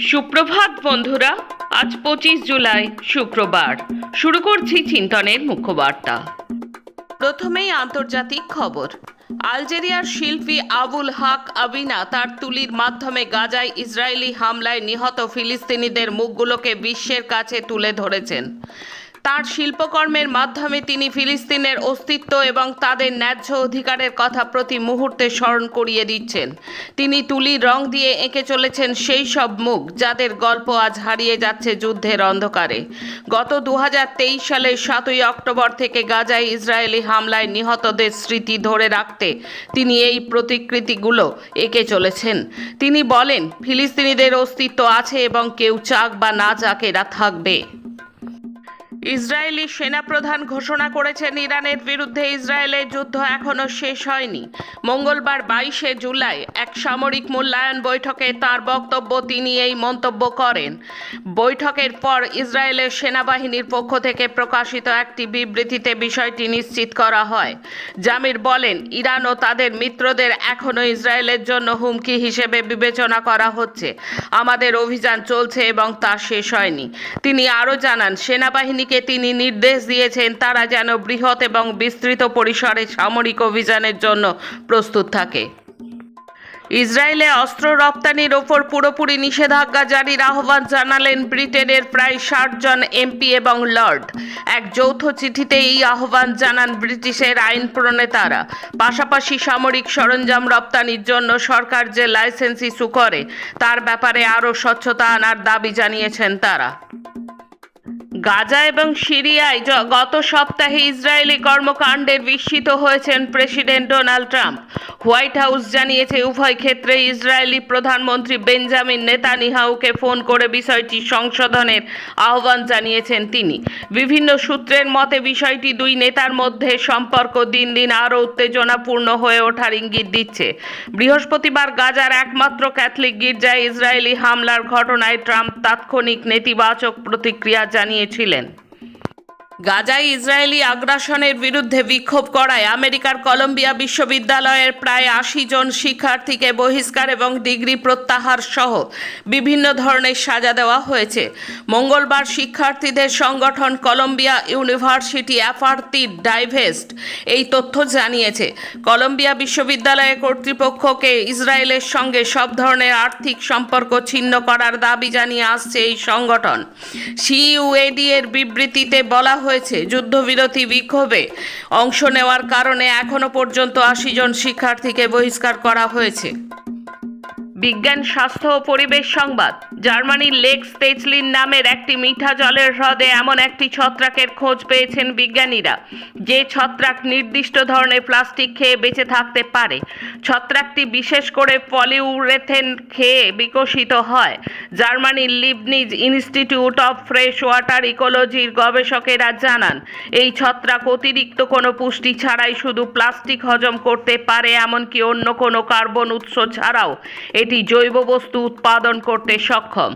সুপ্রভাত বন্ধুরা, আজ পঁচিশ জুলাই, শুক্রবার। শুরু করছি চিন্তনের মুখ্যবার্তা। প্রথমেই আন্তর্জাতিক খবর। আলজেরিয়ার শিল্পী আবুল হাক আবিনা তার তুলির মাধ্যমে গাজায় ইসরায়েলি হামলায় নিহত ফিলিস্তিনিদের মুখগুলোকে বিশ্বের কাছে তুলে ধরেছেন। তার শিল্পকর্মের মাধ্যমে তিনি ফিলিস্তিনের অস্তিত্ব এবং তাদের ন্যায্য অধিকারের কথা প্রতি মুহূর্তে স্মরণ করিয়ে দিচ্ছেন। তিনি তুলির রং দিয়ে এঁকে চলেছেন সেই সব মুখ যাদের গল্প আজ হারিয়ে যাচ্ছে যুদ্ধের অন্ধকারে। গত দু হাজার তেইশ সালের সাতই অক্টোবর থেকে গাজায় ইসরায়েলি হামলায় নিহতদের স্মৃতি ধরে রাখতে তিনি এই প্রতিকৃতিগুলো এঁকে চলেছেন। তিনি বলেন, ফিলিস্তিনিদের অস্তিত্ব আছে এবং কেউ চাক বা না চাক এরা থাকবে। ইসরায়েলি সেনাপ্রধান ঘোষণা করেছেন, ইরানের বিরুদ্ধে ইসরায়েলের যুদ্ধ এখনও শেষ হয়নি। মঙ্গলবার বাইশে জুলাই এক সামরিক মূল্যায়ন বৈঠকে তার বক্তব্য তিনি এই মন্তব্য করেন। বৈঠকের পর ইসরায়েলের সেনাবাহিনীর পক্ষ থেকে প্রকাশিত একটি বিবৃতিতে বিষয়টি নিশ্চিত করা হয়। জামির বলেন, ইরান ও তাদের মিত্রদের এখনও ইসরায়েলের জন্য হুমকি হিসেবে বিবেচনা করা হচ্ছে। আমাদের অভিযান চলছে এবং তা শেষ হয়নি। তিনি আরও জানান, সেনাবাহিনীকে তিনি নির্দেশ দিয়েছেন তারা যেন বৃহৎ এবং বিস্তৃত পরিসরে সামরিক অভিযানের জন্য প্রস্তুত থাকে। ইসরায়েলে অস্ত্র রপ্তানির ওপর পুরোপুরি নিষেধাজ্ঞা জারির আহ্বান জানালেন ব্রিটেনের প্রায় ষাট জন এমপি এবং লর্ড। এক যৌথ চিঠিতে এই আহ্বান জানান ব্রিটিশের আইন প্রণেতারা। পাশাপাশি সামরিক সরঞ্জাম রপ্তানির জন্য সরকার যে লাইসেন্স ইস্যু করে তার ব্যাপারে আরও স্বচ্ছতা আনার দাবি জানিয়েছেন তারা। গাজা এবং সিরিয়ায় গত সপ্তাহে ইসরায়েলি কর্মকাণ্ডে বিস্মিত হয়েছেন president Donald Trump. White House জানিয়েছে, উভয় ক্ষেত্রে ইসরায়েলি প্রধানমন্ত্রী বেঞ্জামিন নেতানিহাউকে ফোন করে বিষয়টি সংশোধনের আহ্বান জানিয়েছেন তিনি। বিভিন্ন সূত্রের মতে, বিষয়টি দুই নেতার মধ্যে সম্পর্ক দিন দিন আরও উত্তেজনাপূর্ণ হয়ে ওঠার ইঙ্গিত দিচ্ছে। বৃহস্পতিবার গাজার একমাত্র ক্যাথলিক গির্জায় ইসরায়েলি হামলার ঘটনায় ট্রাম্প তাৎক্ষণিক নেতিবাচক প্রতিক্রিয়া জানিয়েছিলেন গাজায় ইসরায়েলি আগ্রাসনের বিরুদ্ধে বিক্ষোভ করায় আমেরিকার কলম্বিয়া বিশ্ববিদ্যালয়ের প্রায় আশি জন শিক্ষার্থীকে বহিষ্কার এবং ডিগ্রি প্রত্যাহার সহ বিভিন্ন ধরনের সাজা দেওয়া হয়েছে। মঙ্গলবার শিক্ষার্থীদের সংগঠন কলম্বিয়া ইউনিভার্সিটি অ্যাফার্তি ডাইভেস্ট এই তথ্য জানিয়েছে। কলম্বিয়া বিশ্ববিদ্যালয়ের কর্তৃপক্ষকে ইসরায়েলের সঙ্গে সব ধরনের আর্থিক সম্পর্ক ছিন্ন করার দাবি জানিয়ে আসছে এই সংগঠন। সিইউএডি এর বিবৃতিতে বলা হয়েছে যুদ্ধবিরতি বিক্ষোভে অংশ নেওয়ার কারণে এখনও পর্যন্ত আশি জন শিক্ষার্থীকে বহিষ্কার করা হয়েছে। বিজ্ঞান, স্বাস্থ্য ও পরিবেশ সংবাদ। জার্মানির লেক স্পেচলিন নামের একটি মিঠা জলের হ্রদে এমন একটি ছত্রাকের খোঁজ পেয়েছেন বিজ্ঞানীরা। যে ছত্রাক নির্দিষ্ট ধরনের প্লাস্টিক খেয়ে বেঁচে থাকতে পারে। ছত্রাকটি বিশেষ করে পলিউরেথেন খেয়ে বিকশিত হয়। জার্মানির Leibniz Institute of Freshwater ইকোলজির গবেষকেরা জানান, এই ছত্রাক অতিরিক্ত কোনো পুষ্টি ছাড়াই শুধু প্লাস্টিক হজম করতে পারে, এমনকি অন্য কোনো কার্বন উৎস ছাড়াও। এটি জৈব বস্তু উৎপাদন করতে সক্ষম।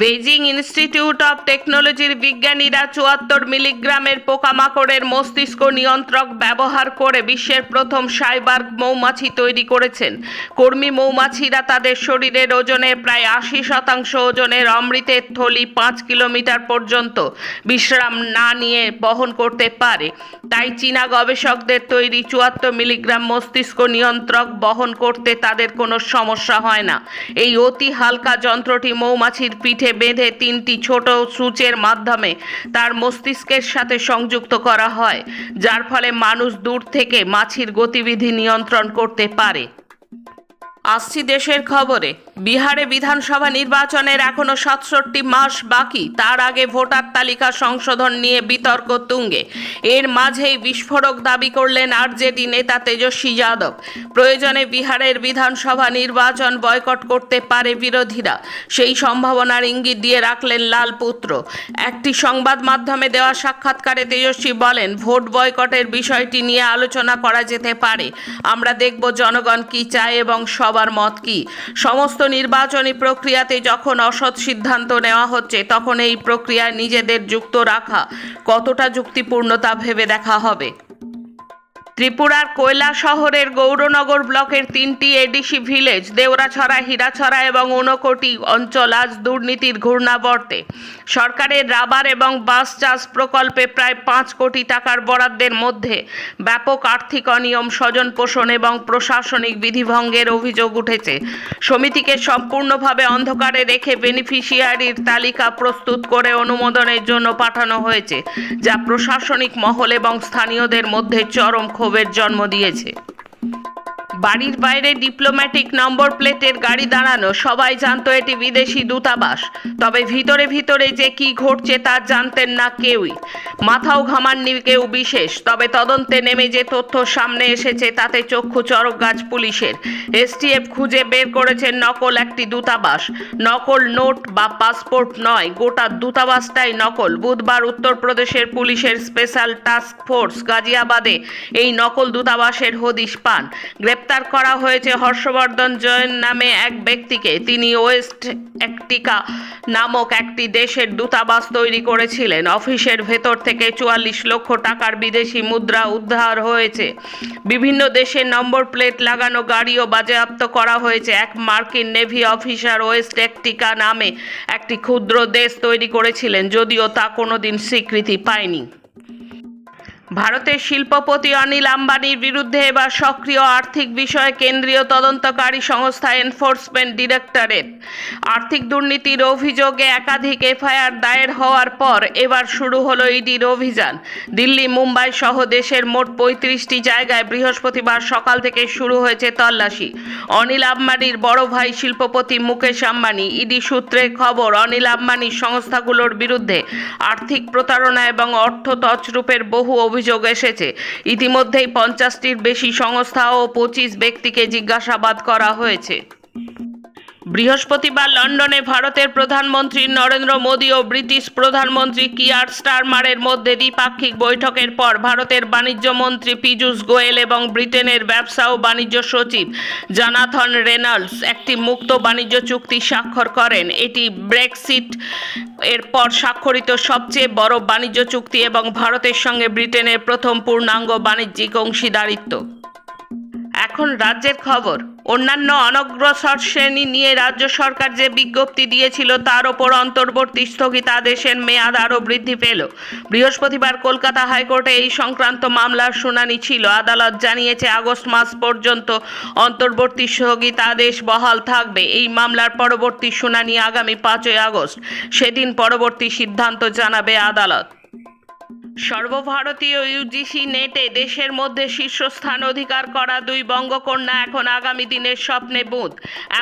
বেজিং ইনস্টিটিউট অফ টেকনোলজির বিজ্ঞানীরা চুয়াত্তর মিলিগ্রামের পোকামাকড়ের মস্তিষ্ক নিয়ন্ত্রক ব্যবহার করে বিশ্বের প্রথম সাইবার মৌমাছি তৈরি করেছেন। কর্মী মৌমাছিরা তাদের শরীরের ওজনে প্রায় আশি শতাংশ ওজনের অমৃতের থলি পাঁচ কিলোমিটার পর্যন্ত বিশ্রাম না নিয়ে বহন করতে পারে। তাই চীনা গবেষকদের তৈরি চুয়াত্তর মিলিগ্রাম মস্তিষ্ক নিয়ন্ত্রক বহন করতে তাদের কোনো সমস্যা হয় না। এই অতি হালকা যন্ত্রটি মৌমাছির পিঠে বেঁধে তিনটি ছোট সূচের মাধ্যমে তার মস্তিষ্কের সাথে সংযুক্ত করা হয়, যার ফলে মানুষ দূর থেকে মাছির গতিবিধি নিয়ন্ত্রণ করতে পারে। আসছি দেশের খবরে। বিহারে বিধানসভা নির্বাচনের এখনও সাতষট্টি মাস বাকি। তার আগে ভোটার তালিকা সংশোধন নিয়ে বিতর্ক তুঙ্গে। এর মাঝেই বিস্ফোরক দাবি করলেন আরজেডি নেতা তেজস্বী যাদব। প্রয়োজনে বিহারের বিধানসভা নির্বাচন বয়কট করতে পারে বিরোধীরা। সেই সম্ভাবনার ইঙ্গিত দিয়ে রাখলেন লাল পুত্র। একটি সংবাদ মাধ্যমে দেওয়া সাক্ষাৎকারে তেজস্বী বলেন, ভোট বয়কটের বিষয়টি নিয়ে আলোচনা করা যেতে পারে। আমরা দেখব জনগণ কি চায় এবং সবার মত কি। সমস্ত নির্বাচনী প্রক্রিয়াতে যখন অসৎ সিদ্ধান্ত নেওয়া হচ্ছে, তখন এই প্রক্রিয়ায় নিজেদের যুক্ত রাখা কতটা যুক্তিপূর্ণতা ভেবে দেখা হবে? ত্রিপুরার কয়লা শহরের গৌরনগর ব্লকের তিনটি এডিসি ভিলেজ, দেওরাছড়া, হীরাছড়া এবং ঊনকোটি অঞ্চল আজ দুর্নীতির ঘূর্ণাবর্তে। সরকারের রাবার এবং বাস চাষ প্রকল্পে প্রায় পাঁচ কোটি টাকার বরাদ্দের মধ্যে ব্যাপক আর্থিক অনিয়ম, স্বজন পোষণ এবং প্রশাসনিক বিধিভঙ্গের অভিযোগ উঠেছে। সমিতিকে সম্পূর্ণভাবে অন্ধকারে রেখে বেনিফিশিয়ারির তালিকা প্রস্তুত করে অনুমোদনের জন্য পাঠানো হয়েছে, যা প্রশাসনিক মহল এবং স্থানীয়দের মধ্যে চরম ক্ষোভের জন্ম দিয়েছে। বাড়ির বাইরে ডিপ্লোম্যাটিক নম্বর প্লেটের গাড়ি দাঁড়ানো, সবাই জানতো এটি বিদেশি দূতাবাস। তবে ভিতরে ভিতরে যে কি ঘটছে তা জানতেন না কেউই। মাথাও ঘামাননি কেউ বিশেষ, তবে তদন্তে নেমে যে তথ্য সামনে এসেছে তাতে চক্ষু চরক গাছ পুলিশের। এসটিএফ খুঁজে বের করেছে নকল একটি দূতাবাস। নকল নোট বা পাসপোর্ট নয়, গোটা দূতাবাসটাই নকল। বুধবার উত্তরপ্রদেশের পুলিশের স্পেশাল টাস্ক ফোর্স গাজিয়াবাদে এই নকল দূতাবাসের হদিশ পান। গ্রেপ্তার করা হয়েছে। হর্ষবর্ধন জৈন নামে এক ব্যক্তিকে। তিনি ওয়েস্ট একটিকা নামক একটি দেশের দূতাবাস তৈরি করেছিলেন। অফিসের ভেতর থেকে চুয়াল্লিশ লক্ষ টাকার বিদেশি মুদ্রা উদ্ধার হয়েছে। বিভিন্ন দেশের নম্বর প্লেট লাগানো গাড়িও বাজেয়াপ্ত করা হয়েছে। এক মার্কিন নেভি অফিসার ওয়েস্ট একটিকা নামে একটি ক্ষুদ্র দেশ তৈরি করেছিলেন, যদিও তা কোনোদিন স্বীকৃতি পায়নি। ভারতের শিল্পপতি অনিল আম্বানির বিরুদ্ধে এবার সক্রিয় আর্থিক বিষয়ে কেন্দ্রীয় তদন্তকারী সংস্থা এনফোর্সমেন্ট ডিরেক্টরেট। আর্থিক দুর্নীতির অভিযোগে একাধিক এফআইআর দায়ের হওয়ার পর এবার শুরু হলো ইডির অভিযান। দিল্লি, মুম্বাই সহ দেশের মোট পঁয়ত্রিশটি জায়গায় বৃহস্পতিবার সকাল থেকে শুরু হয়েছে তল্লাশি। অনিল আম্বানির বড় ভাই শিল্পপতি মুকেশ আম্বানি, ইডি সূত্রের খবর, অনিল আম্বানির সংস্থাগুলোর বিরুদ্ধে আর্থিক প্রতারণা এবং অর্থ তছরূপের বহু অভিযোগ এসেছে। ইতিমধ্যেই পঞ্চাশটির বেশি সংস্থা ও পঁচিশ ব্যক্তিকে জিজ্ঞাসাবাদ করা হয়েছে। বৃহস্পতিবার লন্ডনে ভারতের প্রধানমন্ত্রী নরেন্দ্র মোদী ও ব্রিটিশ প্রধানমন্ত্রী কিয়ার স্টারমারের মধ্যে দ্বিপাক্ষিক বৈঠকের পর ভারতের বাণিজ্য মন্ত্রী পীযূষ গোয়েল এবং ব্রিটেনের ব্যবসা ও বাণিজ্য সচিব জনাথন রেনল্ডস একটি মুক্ত বাণিজ্য চুক্তি স্বাক্ষর করেন। এটি ব্রেক্সিট এরপর স্বাক্ষরিত সবচেয়ে বড় বাণিজ্য চুক্তি এবং ভারতের সঙ্গে ব্রিটেনের প্রথম পূর্ণাঙ্গ বাণিজ্যিক অংশীদারিত্ব। এখন রাজ্যের খবর। অন্যান্য অনগ্রসর শ্রেণি নিয়ে রাজ্য সরকার যে বিজ্ঞপ্তি দিয়েছিল, তার ওপর অন্তর্বর্তী স্থগিতাদেশের মেয়াদ আরও বৃদ্ধি পেল। বৃহস্পতিবার কলকাতা হাইকোর্টে এই সংক্রান্ত মামলার শুনানি ছিল। আদালত জানিয়েছে, আগস্ট মাস পর্যন্ত অন্তর্বর্তী স্থগিতাদেশ বহাল থাকবে। এই মামলার পরবর্তী শুনানি আগামী পাঁচই আগস্ট। সেদিন পরবর্তী সিদ্ধান্ত জানাবে আদালত। সর্বভারতীয় ইউজিসি নেটে দেশের মধ্যে শীর্ষস্থান অধিকার করা দুই বঙ্গকন্যা এখন আগামী দিনের স্বপ্নে বুঁদ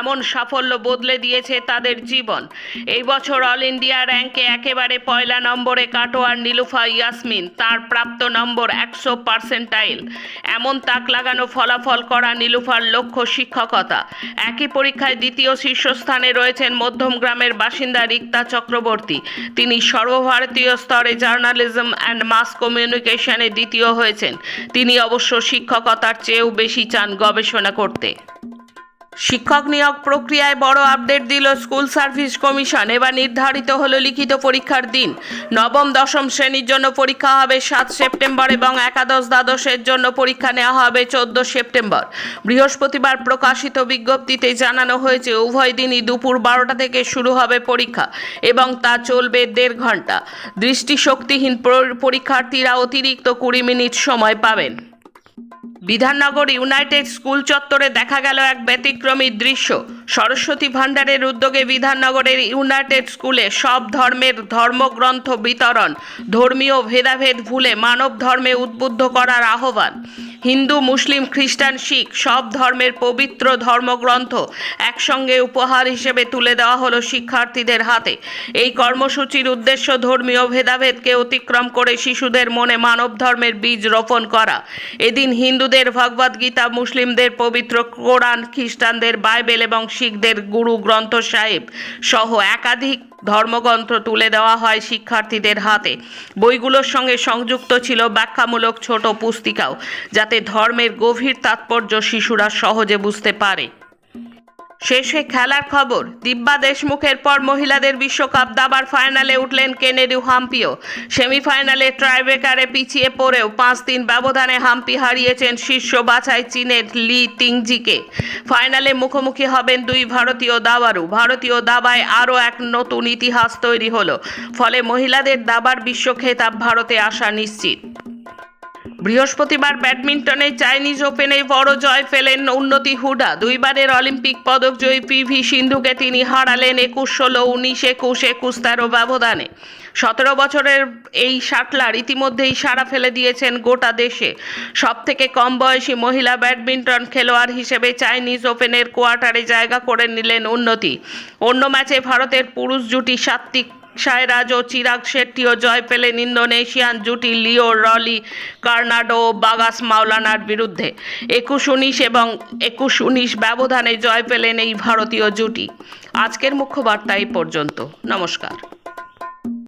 এমন সাফল্য বদলে দিয়েছে তাদের জীবন। এই বছর অল ইন্ডিয়া র্যাঙ্কে একেবারে পয়লা নম্বরে কাটোয়ার নীলুফা ইয়াসমিন, তার প্রাপ্ত নম্বর একশো পার্সেন্টাইল। এমন তাক লাগানো ফলাফল করা নীলুফার লক্ষ্য শিক্ষকতা। একই পরীক্ষায় দ্বিতীয় শীর্ষস্থানে রয়েছেন মধ্যমগ্রামের বাসিন্দা রিক্তা চক্রবর্তী। তিনি সর্বভারতীয় স্তরে জার্নালিজম অ্যান্ড মাস কমিউনিকেশনে দ্বিতীয় হয়েছেন। তিনি অবশ্য শিক্ষকতার চেয়েও বেশি চান গবেষণা করতে। শিক্ষক নিয়োগ প্রক্রিয়ায় বড় আপডেট দিল স্কুল সার্ভিস কমিশন। এবার নির্ধারিত হলো লিখিত পরীক্ষার দিন। নবম, দশম শ্রেণির জন্য পরীক্ষা হবে সাত সেপ্টেম্বর এবং একাদশ, দ্বাদশের জন্য পরীক্ষা নেওয়া হবে চোদ্দ সেপ্টেম্বর। বৃহস্পতিবার প্রকাশিত বিজ্ঞপ্তিতে জানানো হয়েছে, উভয় দিনই দুপুর বারোটা থেকে শুরু হবে পরীক্ষা এবং তা চলবে দেড় ঘণ্টা। দৃষ্টিশক্তিহীন পরীক্ষার্থীরা অতিরিক্ত কুড়ি মিনিট সময় পাবেন। বিধাননগর ইউনাইটেড স্কুল চত্বরে দেখা গেল এক ব্যতিক্রমী দৃশ্য। সরস্বতী ভাণ্ডারের উদ্যোগে বিধাননগরের ইউনাইটেড স্কুলে সব ধর্মের ধর্মগ্রন্থ বিতরণ, ধর্মীয় ভেদাভেদ ভুলে মানব ধর্মে উদ্বুদ্ধ করার আহ্বান। হিন্দু, মুসলিম, খ্রিস্টান, শিখ সব ধর্মের পবিত্র ধর্মগ্রন্থ একসঙ্গে উপহার হিসেবে তুলে দেওয়া হলো শিক্ষার্থীদের হাতে। এই কর্মসূচির উদ্দেশ্য ধর্মীয় ভেদাভেদকে অতিক্রম করে শিশুদের মনে মানব ধর্মের বীজ রোপণ করা। এদিন হিন্দুদের ভগবদ গীতা মুসলিমদের পবিত্র কোরআন, খ্রিস্টানদের বাইবেল এবং শিখদের গুরু গ্রন্থ সাহেব সহ একাধিক ধর্মগ্রন্থ তুলে দেওয়া হয় শিক্ষার্থীদের হাতে। বইগুলোর সঙ্গে সংযুক্ত ছিল ব্যাখ্যামূলক ছোট পুস্তিকাও, যাতে ধর্মের গভীর তাৎপর্য শিশুরা সহজে বুঝতে পারে। শেষে খেলার খবর, দিব্যা দেশমুখের পর মহিলাদের বিশ্বকাপ দাবার ফাইনালে উঠলেন কেনেডি হাম্পিও। সেমিফাইনালে ট্রাইব্রেকারে পিছিয়ে পড়েও পাঁচ তিন ব্যবধানে হাম্পি হারিয়েছেন শীর্ষ বাছাই চীনের লি টিংজিকে। ফাইনালে মুখোমুখি হবেন দুই ভারতীয় দাবারু ভারতীয় দাবায় আরও এক নতুন ইতিহাস তৈরি হলো। ফলে মহিলাদের দাবার বিশ্ব খেতাব ভারতে আসা নিশ্চিত। বৃহস্পতিবার ব্যাডমিন্টনে চাইনিজ ওপেনে বড় জয় ফেলেন উন্নতি হুডা। দুইবারের অলিম্পিক পদকজয়ী পিভি সিন্ধুকে তিনি হারালেন একুশ, ষোলো, উনিশ, একুশ একুশ তেরো ব্যবধানে। সতেরো বছরের এই শাটলার ইতিমধ্যেই সাড়া ফেলে দিয়েছেন গোটা দেশে। সব থেকে কম বয়সী মহিলা ব্যাডমিন্টন খেলোয়াড় হিসেবে চাইনিজ ওপেনের কোয়ার্টারে জায়গা করে নিলেন উন্নতি। অন্য ম্যাচে ভারতের পুরুষ জুটি সাত্বিক সায়রাজ ও চিরাগ শেট্টিও জয় পেলেন ইন্দোনেশিয়ান জুটি লিও রলি, কার্নাডো ও বাগাস মাওলানার বিরুদ্ধে। একুশ উনিশ এবং একুশ উনিশ ব্যবধানে জয় পেলেন এই ভারতীয় জুটি। আজকের মুখ্য বার্তা এই পর্যন্ত। নমস্কার।